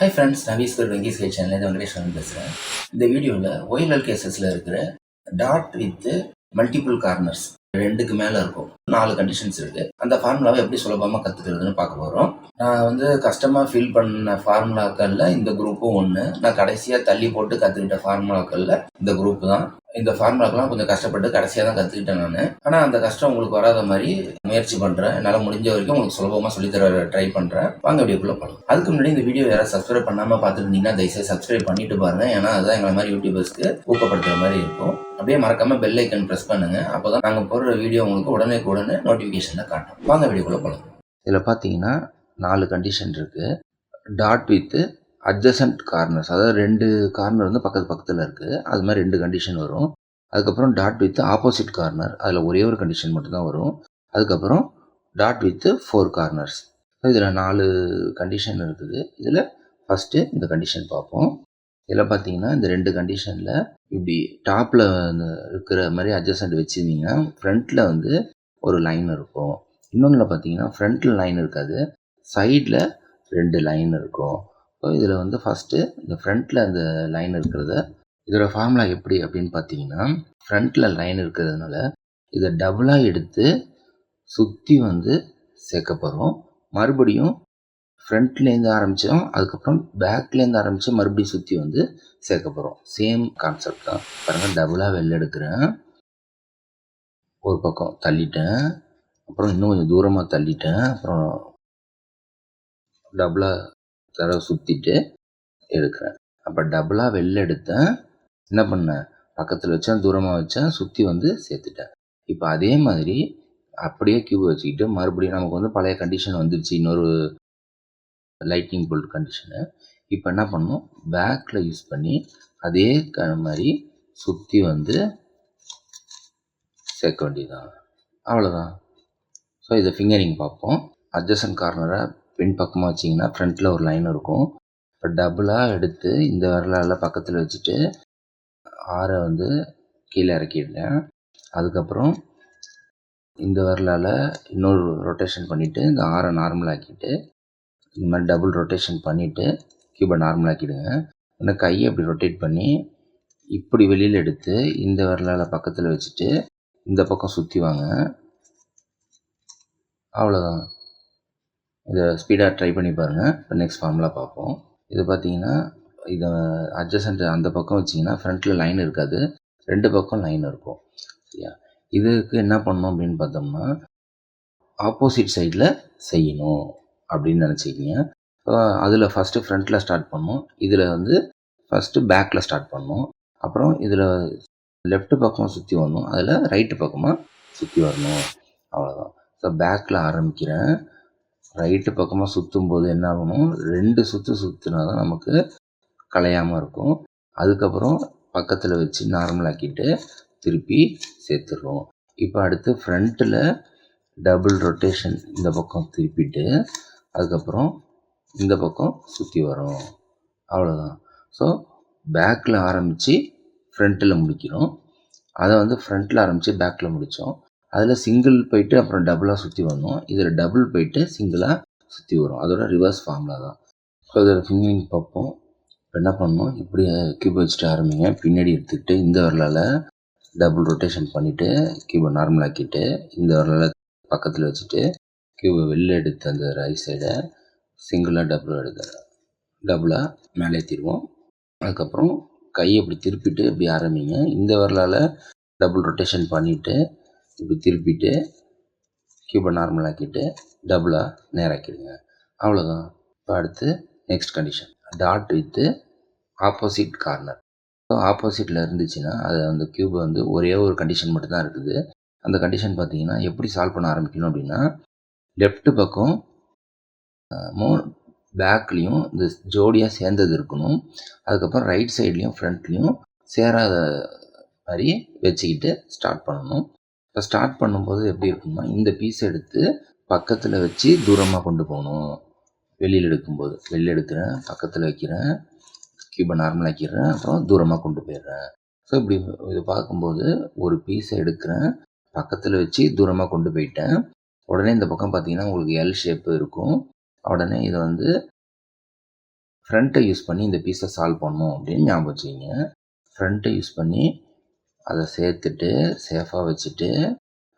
High friends நான் வீஸ்கர் Venkys K channel Venkateswaran பேசுகிறேன் இந்த வீடியோவில் ஒய்எல்எல் கேசஸில் இருக்கிற டாட் வித் மல்டிபிள் கார்னர்ஸ் ரெண்டுக்கு மேலே இருக்கும் நாலு கண்டிஷன்ஸ் இருக்குது அந்த ஃபார்முலாவை எப்படி சுலபமாக கற்றுக்கிறதுன்னு பார்க்க போகிறோம் நான் வந்து கஷ்டமாக ஃபில் பண்ண ஃபார்முலாக்களில் இந்த குரூப்பும் ஒன்று நான் கடைசியாக தள்ளி போட்டு கற்றுக்கிட்ட ஃபார்முலாக்களில் இந்த குரூப் தான். இந்த ஃபார்முலாக்கெல்லாம் கொஞ்சம் கஷ்டப்பட்டு கடைசியாக தான் கற்றுக்கிட்டேன் நான். ஆனால் அந்த கஷ்டம் உங்களுக்கு வராத மாதிரி முயற்சி பண்ணுறேன் என்னால் முடிஞ்ச வரைக்கும் உங்களுக்கு சுலபமாக சொல்லித்தர ட்ரை பண்ணுறேன் வாங்க வீடியோக்குள்ளே போகலாம் அதுக்கு முன்னாடி இந்த வீடியோ யாராவது சப்ஸ்கிரைப் பண்ணாமல் பார்த்துருந்தீங்கன்னா தயவுசெய்து சப்ஸ்கிரைப் பண்ணிட்டு பாருங்க. ஏன்னா அதுதான் எங்களை மாதிரி யூடியூபர்ஸ்க்கு ஊக்கப்படுத்துகிற மாதிரி இருக்கும். அப்படியே மறக்காமல் பெல் ஐக்கன் ப்ரெஸ் பண்ணுங்கள் அப்போ தான் நாங்கள் போடுற வீடியோ உங்களுக்கு உடனே உடனே நோட்டிஃபிகேஷனில் காட்டும். வாங்க வீடியோக்குள்ளே போகலாம் இதில் பார்த்தீங்கன்னா நாலு கண்டிஷன் இருக்குது டாட் வித்து அட்ஜசன்ட் கார்னர்ஸ் அதாவது ரெண்டு கார்னர் வந்து பக்கத்து பக்கத்தில் இருக்குது அது மாதிரி ரெண்டு கண்டிஷன் வரும். அதுக்கப்புறம் டாட் வித் ஆப்போசிட் கார்னர் அதில் ஒரே ஒரு கண்டிஷன் மட்டும்தான் வரும். அதுக்கப்புறம் டாட் வித்து ஃபோர் கார்னர்ஸ் இதில் நாலு கண்டிஷன் இருக்குது. இதில் ஃபஸ்ட்டு இந்த கண்டிஷன் பார்ப்போம். இதில் பார்த்தீங்கன்னா இந்த ரெண்டு கண்டிஷனில் இப்படி டாப்பில் இருக்கிற மாதிரி அட்ஜஸ்டன்ட் வச்சுருந்தீங்கன்னா ஃப்ரண்ட்டில் வந்து ஒரு லைன் இருக்கும். இன்னொன்றில் பார்த்தீங்கன்னா ஃப்ரண்ட்டில் லைன் இருக்காது. சைடில் ரெண்டு லைன் இருக்கும். ஸோ இதில் வந்து ஃபஸ்ட்டு இந்த ஃப்ரண்ட்டில் அந்த லைன் இருக்கிறத இதோட ஃபார்முலா எப்படி அப்படின்னு பார்த்தீங்கன்னா ஃப்ரண்ட்டில் லைன் இருக்கிறதுனால இதை டபுளாக எடுத்து சுற்றி வந்து சேர்க்க போகிறோம் மறுபடியும் ஃப்ரண்ட்லேருந்து ஆரம்பித்தோம் அதுக்கப்புறம் பேக்லேருந்து ஆரம்பித்து மறுபடியும் சுற்றி வந்து சேர்க்க போகிறோம் சேம் கான்செப்ட் தான். பாருங்கள் டபுளாக வெளில எடுக்கிறேன். ஒரு பக்கம் தள்ளிட்டேன். அப்புறம் இன்னும் கொஞ்சம் தூரமாக தள்ளிட்டேன். அப்புறம் டபுளாக தடவை சுற்றிட்டு எடுக்கிறேன். அப்போ டபுளாக வெளில எடுத்தேன். என்ன பண்ணேன்? பக்கத்தில் வச்சேன் தூரமாக வச்சேன் சுற்றி வந்து சேர்த்துட்டேன். இப்போ அதே மாதிரி அப்படியே கியூப் வச்சுக்கிட்டு மறுபடியும் நமக்கு வந்து பழைய கண்டிஷன் வந்துருச்சு. இன்னொரு லைட்டிங் போல்ட் கண்டிஷனு இப்போ என்ன பண்ணணும்? பேக்கில் யூஸ் பண்ணி அதே க மாதிரி சுற்றி வந்து சேர்க்க வேண்டியதுதான். அவ்வளோதான் ஸோ இதை ஃபிங்கரிங் பார்ப்போம். அட்ஜஸ்டன் கார்னரை பின் பக்கமாக வச்சிங்கன்னா ஃப்ரண்ட்டில் ஒரு லைன் இருக்கும். இப்போ டபுளாக எடுத்து இந்த விரலால் பக்கத்தில் வச்சுட்டு ஆரை வந்து கீழே இறக்கிடுறேன் அதுக்கப்புறம் இந்த விரலால் இன்னொரு ரொட்டேஷன் பண்ணிவிட்டு இந்த ஆரை நார்மலாக்கிட்டு இந்த மாதிரி டபுள் ரொட்டேஷன் பண்ணிவிட்டு கியூபை நார்மலாக்கிடுங்க இந்த கையை இப்படி ரொட்டேட் பண்ணி இப்படி வெளியில் எடுத்து இந்த விரலால் பக்கத்தில் வச்சுட்டு இந்த பக்கம் சுற்றி வாங்க. அவ்வளோதான் இதை ஸ்பீடாக ட்ரை பண்ணி பாருங்கள் இப்போ நெக்ஸ்ட் ஃபார்முலா பார்ப்போம். இது பார்த்தீங்கன்னா இதை அட்ஜசன்ட் அந்த பக்கம் வச்சிங்கன்னா ஃப்ரண்ட்டில் லைன் இருக்காது. ரெண்டு பக்கம் லைன் இருக்கும். சரியா? இதுக்கு என்ன பண்ணணும் அப்படின்னு பார்த்தோம்னா ஆப்போசிட் சைடில் செய்யணும் அப்படின்னு நினச்சிக்கிங்க அதில் ஃபஸ்ட்டு ஃப்ரண்ட்டில் ஸ்டார்ட் பண்ணும் இதில் வந்து ஃபஸ்ட்டு பேக்கில் ஸ்டார்ட் பண்ணும் அப்புறம் இதில் லெஃப்ட் பக்கம் சுற்றி வரணும். அதில் ரைட்டு பக்கமாக சுற்றி வரணும். அவ்வளோதான் ஸோ பேக்கில் ஆரம்பிக்கிறேன். ரைட்டு பக்கமாக சுற்றும் போது என்ன ஆகணும் ரெண்டு சுற்று சுற்றினா தான் நமக்கு கலையாமல் இருக்கும். அதுக்கப்புறம் பக்கத்தில் வச்சு நார்மலாக்கிட்டு திருப்பி சேர்த்துடுறோம் இப்போ அடுத்து ஃப்ரண்ட்டில் டபுள் ரொட்டேஷன் இந்த பக்கம் திருப்பிட்டு அதுக்கப்புறம் இந்த பக்கம் சுற்றி வரும் அவ்வளோதான் ஸோ பேக்கில் ஆரம்பித்து ஃப்ரண்ட்டில் முடிக்கிறோம். அதை வந்து ஃப்ரண்ட்டில் ஆரம்பித்து பேக்கில் முடித்தோம் அதில் சிங்கிள் போயிட்டு அப்புறம் டபுளாக சுற்றி வந்தோம். இதில் டபுள் போயிட்டு சிங்கிளாக சுற்றி வரும். அதோட ரிவர்ஸ் ஃபார்முலா தான். ஸோ இதோட ஃபிங்கரிங் பார்ப்போம். இப்போ என்ன பண்ணணும் இப்படி கியூப் வச்சுட்டு ஆரம்பிங்க. பின்னாடி எடுத்துக்கிட்டு இந்த வரலால் டபுள் ரொட்டேஷன் பண்ணிவிட்டு கியூபை நார்மலாக்கிட்டு இந்த வரலால் பக்கத்தில் வச்சுட்டு கியூபை வெளில எடுத்து அந்த ரைட் சைடை சிங்கிளாக டபுள் எடுத்து டபுளாக மேலே ஏற்றிடுவோம் அதுக்கப்புறம் கையை இப்படி திருப்பிட்டு இப்படி ஆரம்பிங்க. இந்த வரலால் டபுள் ரொட்டேஷன் பண்ணிவிட்டு இப்படி திருப்பிட்டு கியூபை நார்மல் ஆக்கிட்டு டபுளாக நேராக்கிடுங்க அவ்வளோதான் இப்போ அடுத்து next condition dot with opposite corner இப்போ ஆப்போசிட்டில் இருந்துச்சுன்னா அது அந்த க்யூப் வந்து ஒரே ஒரு கண்டிஷன் மட்டும்தான் இருக்குது. அந்த கண்டிஷன் பார்த்தீங்கன்னா எப்படி சால்வ் பண்ண ஆரம்பிக்கணும் அப்படின்னா லெஃப்ட் பக்கம் மோ பேக்லேயும் இந்த ஜோடியாக சேர்ந்தது இருக்கணும். அதுக்கப்புறம் ரைட் சைட்லேயும் ஃப்ரண்ட்லேயும் சேராத மாதிரி வச்சுக்கிட்டு ஸ்டார்ட் பண்ணணும். இப்போ ஸ்டார்ட் பண்ணும்போது எப்படி இருக்குன்னா இந்த பீஸ் எடுத்து பக்கத்தில் வச்சு தூரமாக கொண்டு போகணும். வெளியில் எடுக்கும்போது வெளியில் எடுக்கிறேன் பக்கத்தில் வைக்கிறேன் கியூபை நார்மல் ஆக்கிடுறேன் அப்புறம் தூரமாக கொண்டு போயிடுறேன். ஸோ இப்படி இது பார்க்கும்போது ஒரு பீஸை எடுக்கிறேன் பக்கத்தில் வச்சு தூரமாக கொண்டு போயிட்டேன். உடனே இந்த பக்கம் பார்த்தீங்கன்னா உங்களுக்கு எல் ஷேப்பு இருக்கும். உடனே இதை வந்து ஃப்ரண்ட்டை யூஸ் பண்ணி இந்த பீஸை சால்வ் பண்ணணும் அப்படின்னு ஞாபகம் வச்சுக்கிங்க. ஃப்ரண்ட்டை யூஸ் பண்ணி அதை சேர்த்துட்டு சேஃபாக வச்சுட்டு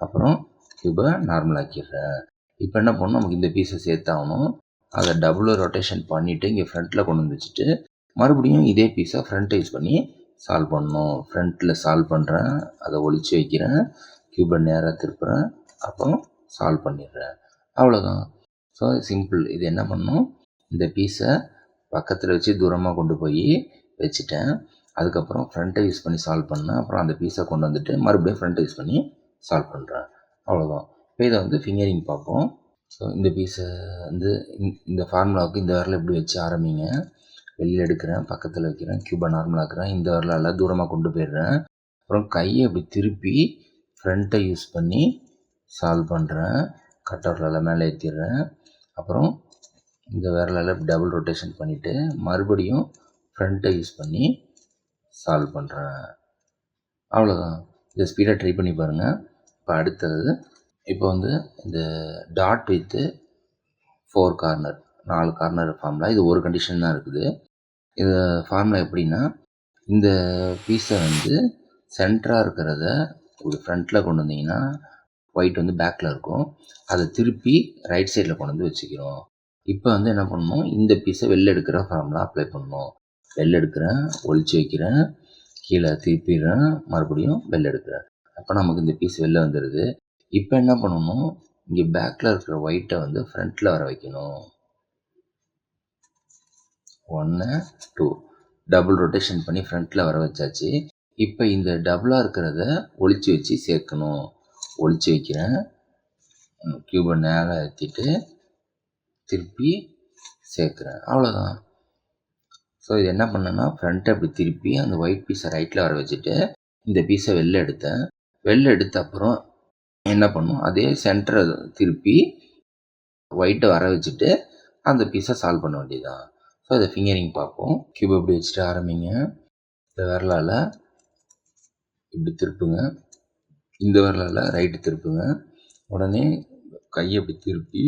அப்புறம் கியூபை நார்மல் ஆக்கிடுறேன் இப்போ என்ன பண்ணணும்? நமக்கு இந்த பீஸை சேர்த்தாகணும். அதை டபுள் ரொட்டேஷன் பண்ணிவிட்டு இங்கே ஃப்ரண்ட்டில் கொண்டு வந்து வச்சுட்டு மறுபடியும் இதே பீஸை ஃப்ரண்டைஸ் பண்ணி சால்வ் பண்ணணும். ஃப்ரண்ட்டில் சால்வ் பண்ணுறேன் அதை ஒழிச்சு வைக்கிறேன் கியூபை நேராக திருப்புறேன் அப்புறம் சால்வ் பண்ணிடுறேன். அவ்வளோதான் ஸோ சிம்பிள் இது என்ன பண்ணணும்? இந்த பீஸை பக்கத்தில் வச்சு தூரமாக கொண்டு போய் வச்சுட்டேன். அதுக்கப்புறம் ஃப்ரண்ட்டை யூஸ் பண்ணி சால்வ் பண்ணேன். அப்புறம் அந்த பீஸை கொண்டு வந்துட்டு மறுபடியும் ஃப்ரண்ட்டை யூஸ் பண்ணி சால்வ் பண்ணுறேன் அவ்வளோதான் இப்போ இதை வந்து ஃபிங்கரிங் பார்ப்போம். ஸோ இந்த பீஸை வந்து இந்த- இந்த ஃபார்முலாவுக்கு இந்த வரல இப்படி வச்சு ஆரம்பிங்க. வெளியில் எடுக்கிறேன் பக்கத்தில் வைக்கிறேன் கியூபை நார்மலாக்குறேன் இந்த விரலால் தூரமாக கொண்டு போயிடுறேன். அப்புறம் கையை இப்படி திருப்பி ஃப்ரண்ட்டை யூஸ் பண்ணி சால்வ் பண்ணுறேன் கட் விரலால் மேலே ஏற்றிடுறேன் அப்புறம் இந்த விரலால் டபுள் ரொட்டேஷன் பண்ணிவிட்டு மறுபடியும் ஃப்ரண்ட்டை யூஸ் பண்ணி சால்வ் பண்ணுறேன் அவ்வளோதான் இதை ஸ்பீடாக ட்ரை பண்ணி பாருங்கள் இப்போ அடுத்தது இப்போ வந்து இந்த டாட் வித்து ஃபோர் கார்னர் நாலு கார்னர் ஃபார்முலா இது ஒரு கண்டிஷன் தான் இருக்குது. இது ஃபார்முலா எப்படின்னா இந்த பீஸை வந்து சென்டராக இருக்கிறத ஒரு ஃப்ரண்ட்டில் கொண்டு வந்தீங்கன்னா ஒயிட் வந்து பேக்கில் இருக்கும். அதை திருப்பி ரைட் சைடில் கொண்டு வந்து வச்சுக்கிறோம். இப்போ வந்து என்ன பண்ணணும்? இந்த பீஸை வெளில எடுக்கிற ஃபார்முலா அப்ளை பண்ணணும். பெல் எடுக்கிறேன் ஒழிச்சு வைக்கிறேன் கீழே திருப்பிடுறேன் மறுபடியும் பெல் எடுக்கிறேன். அப்போ நமக்கு இந்த பீஸ் வெளில வந்துடுது இப்போ என்ன பண்ணணும்? இங்கே பேக்கில் இருக்கிற ஒயிட்டை வந்து ஃப்ரண்ட்டில் வர வைக்கணும். ஒன்று டூ டபுள் ரொட்டேஷன் பண்ணி ஃப்ரண்ட்டில் வர வச்சாச்சு. இப்போ இந்த டபுளாக இருக்கிறத ஒழிச்சு வச்சு சேர்க்கணும். ஒழிச்சு வைக்கிறேன். க்யூபை நேராக ஏற்றிட்டு திருப்பி சேர்க்குறேன். அவ்வளோதான் ஸோ இது என்ன பண்ணேன்னா ஃப்ரண்ட்டை அப்படி திருப்பி அந்த ஒயிட் பீஸை ரைட்டில் வர வச்சுட்டு இந்த பீஸை வெளில எடுத்தேன். வெளில எடுத்த அப்புறம் என்ன பண்ணும்? அதே சென்டரை திருப்பி ஒயிட்டை வர வச்சுட்டு அந்த பீஸை சால்வ் பண்ண வேண்டியதுதான். ஸோ இதை ஃபிங்கரிங் பார்ப்போம். கியூப் இப்படி வச்சுட்டு ஆரம்பிங்க? இந்த விரலால் இப்படி திருப்புங்க. இந்த விரலால் ரைட்டு திருப்புங்க. உடனே கையை இப்படி திருப்பி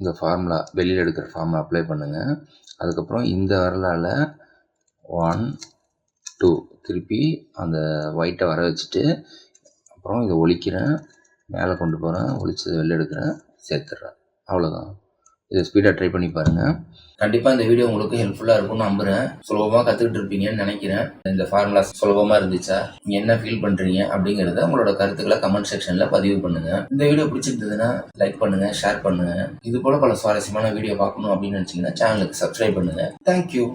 இந்த ஃபார்முலா வெளியில் எடுக்கிற ஃபார்முலா அப்ளை பண்ணுங்கள் அதுக்கப்புறம் இந்த வரலால் ஒன் டூ திருப்பி அந்த ஒயிட்டை வர வச்சுட்டு அப்புறம் இதை ஒழிக்கிறேன். மேலே கொண்டு போகிறேன் ஒழிச்சதை வெளில எடுக்கிறேன் சேர்த்துட்றேன். அவ்வளோதான் இதை ஸ்பீடாக ட்ரை பண்ணி பாருங்கள் கண்டிப்பாக இந்த வீடியோ உங்களுக்கு ஹெல்ப்ஃபுல்லாக இருக்கும்னு நம்புகிறேன் சுலபமாக கற்றுக்கிட்டு இருப்பீங்கன்னு நினைக்கிறேன். இந்த ஃபார்முலா சுலபமாக இருந்துச்சா? நீங்கள் என்ன ஃபீல் பண்ணுறீங்க அப்படிங்கிறத உங்களோட கருத்துக்களை கமெண்ட் செக்ஷனில் பதிவு பண்ணுங்கள் இந்த வீடியோ பிடிச்சிருந்ததுன்னா லைக் பண்ணுங்கள் ஷேர் பண்ணுங்கள் இது போல் பல சுவாரஸ்யமான வீடியோ பார்க்கணும் அப்படின்னு நினச்சிங்கன்னா சேனலுக்கு சப்ஸ்கிரைப் பண்ணுங்கள் தேங்க்யூ